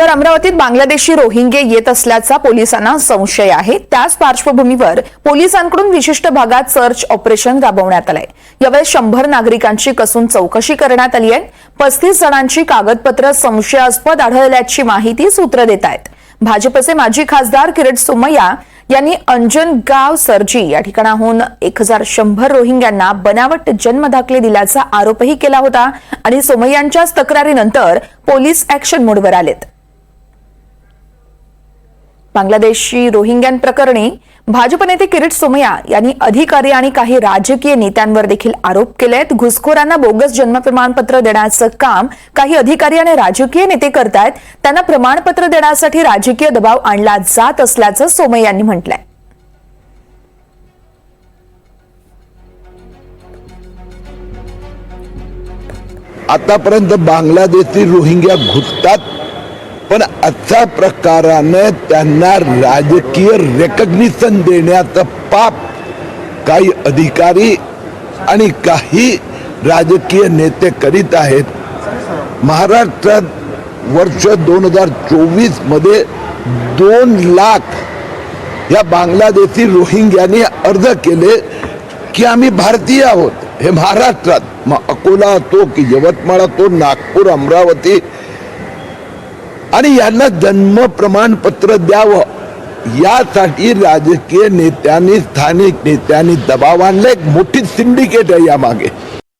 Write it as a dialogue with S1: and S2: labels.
S1: तर अमरावतीत बांगलादेशी रोहिंगे येत असल्याचा पोलिसांना संशय आहे. त्याच पार्श्वभूमीवर पोलिसांकडून विशिष्ट भागात सर्च ऑपरेशन राबवण्यात आलंय. यावेळेस शंभर नागरिकांची कसून चौकशी करण्यात आली आहे. पस्तीस जणांची कागदपत्र संशयास्पद आढळल्याची माहिती सूत्र देत आहेत. भाजपचे माजी खासदार किरीट सोमय्या यांनी अंजनगाव सरजी या ठिकाणाहून एक हजार शंभर रोहिंग्यांना बनावट जन्मदाखले दिल्याचा आरोपही केला होता आणि सोमय्यांच्याच तक्रारीनंतर पोलीस ऍक्शन मोडवर आलेत. बांगलादेशी रोहिंग्यांप्रकरणी भाजप नेते किरीट सोमय्या यांनी अधिकारी आणि काही राजकीय नेत्यांवर देखील आरोप केलेत. घुसखोरांना बोगस जन्म प्रमाणपत्र देण्याचं काम काही अधिकारी आणि राजकीय नेते करतायत. त्यांना प्रमाणपत्र देण्यासाठी राजकीय दबाव आणला जात असल्याचं सोमय्या यांनी म्हटलंय.
S2: आतापर्यंत बांगलादेशी रोहिंग्या घुसतात. पण अशा प्रकारानं त्यांना राजकीय रेकग्निशन देण्याचं पाप काही अधिकारी आणि काही राजकीय नेते करीत आहेत. महाराष्ट्रात वर्ष दोन हजार चोवीसमध्ये दोन लाख या बांगलादेशी रोहिंग्याने अर्ज केले की आम्ही भारतीय आहोत. हे महाराष्ट्रात मग अकोला असो की यवतमाळ असो नागपूर अमरावती आणि यांना जन्म प्रमाणपत्र द्यावं. यासाठी राजकीय नेत्यांनी स्थानिक नेत्यांनी दबाव आणला एक मोठी सिंडिकेट आहे यामागे.